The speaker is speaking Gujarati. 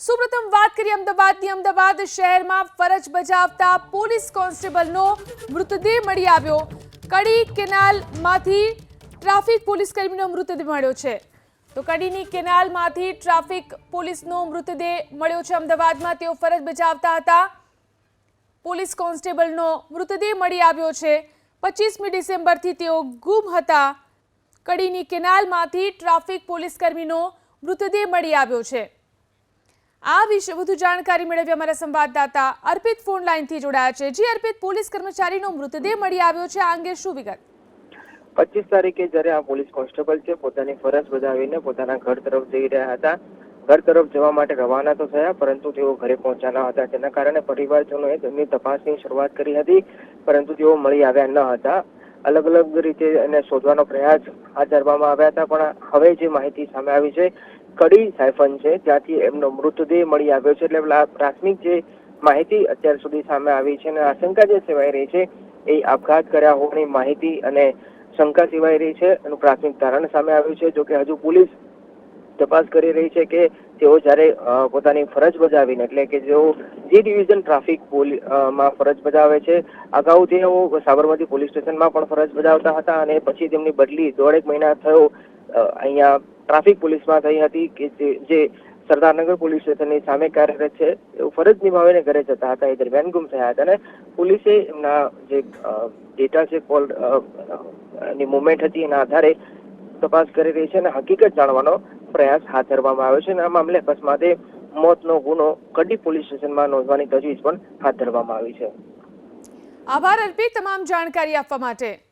સુપ્રથમ વાત કરીએ અમદાવાદની. અમદાવાદ શહેરમાં ફરજ બજાવતા પોલીસ કોન્સ્ટેબલનો મૃતદેહ મળી આવ્યો. કડી કેનાલમાંથી ટ્રાફિક પોલીસ કર્મીનો મૃતદેહ મળ્યો છે. તો કડીની કેનાલમાંથી ટ્રાફિક પોલીસનો મૃતદેહ મળ્યો છે અમદાવાદમાં. તેઓ ફરજ બજાવતા હતા. પોલીસ કોન્સ્ટેબલનો મૃતદેહ મળી આવ્યો છે. પચીસમી ડિસેમ્બરથી તેઓ ગુમ હતા. કડીની કેનાલમાંથી ટ્રાફિક પોલીસ કર્મીનો મૃતદેહ મળી આવ્યો છે. આ વિશે વધુ જાણકારી મેળવી અમારા સંવાદદાતા અર્પિત ફોન લાઈનથી જોડાયા છે. જી અર્પિત, પોલીસ કર્મચારીનો મૃતદેહ મળી આવ્યો છે. આ અંગે શું વિગત? પચીસ તારીખે જ્યારે આ પોલીસ કોન્સ્ટેબલ છે, પોતાની ફરજ બજાવીને પોતાના ઘર તરફ જઈ રહ્યા હતા. ઘર તરફ જવા માટે રવાના તો થયા, પરંતુ તેઓ ઘરે પહોંચ્યા ન હતા. જેના કારણે પરિવારજનોએ તેમની તપાસની શરૂઆત કરી હતી, પરંતુ તેઓ મળી આવ્યા ન હતા. અલગ અલગ રીતે એને શોધવાનો પ્રયાસ હાથ ધરવામાં આવ્યા હતા, પણ હવે જે માહિતી સામે આવી છે કડી સાયફન છે ત્યાંથી એમનો મૃતદેહ મળી આવ્યો છે. એટલે પ્રાથમિક જે માહિતી અત્યાર સુધી સામે આવી છે અને આશંકા જે સેવાઈ રહી છે, એ આપઘાત કર્યા હોવાની માહિતી અને શંકા સેવાઈ રહી છે એનું પ્રાથમિક તારણ સામે આવ્યું છે. જોકે હજુ પોલીસ તપાસ કરી રહી છે કે તેઓ જ્યારે પોતાની ફરજ બજાવીને, એટલે કે જેઓ જે ડિવિઝન ટ્રાફિકમાં ફરજ બજાવે છે, અગાઉ તેઓ સાબરમતી પોલીસ સ્ટેશનમાં પણ ફરજ બજાવતા હતા અને પછી તેમની બદલી દોઢેક મહિના થયો અહીંયા ટ્રાફિક પોલીસમાં થઈ હતી કે જે- સરદારનગર પોલીસ સ્ટેશનની સામે કાર્યરત છે તેઓ ફરજ નિભાવીને ઘરે જતા હતા, એ દરમિયાન ગુમ થયા હતા. અને પોલીસે એમના જે ડેટા છે, કોલની મુવમેન્ટ હતી, એના આધારે તપાસ કરી રહી છે અને હકીકત જાણવાનો પ્રયાસ હાથ ધરવામાં આવ્યો છે અને આ મામલે અકસ્માતે મોતનો ગુનો કડી પોલીસ સ્ટેશનમાં નોંધવાની તજવીજ પણ હાથ ધરવામાં આવી છે. આભાર અર્પિત તમામ જાણકારી આપવા માટે.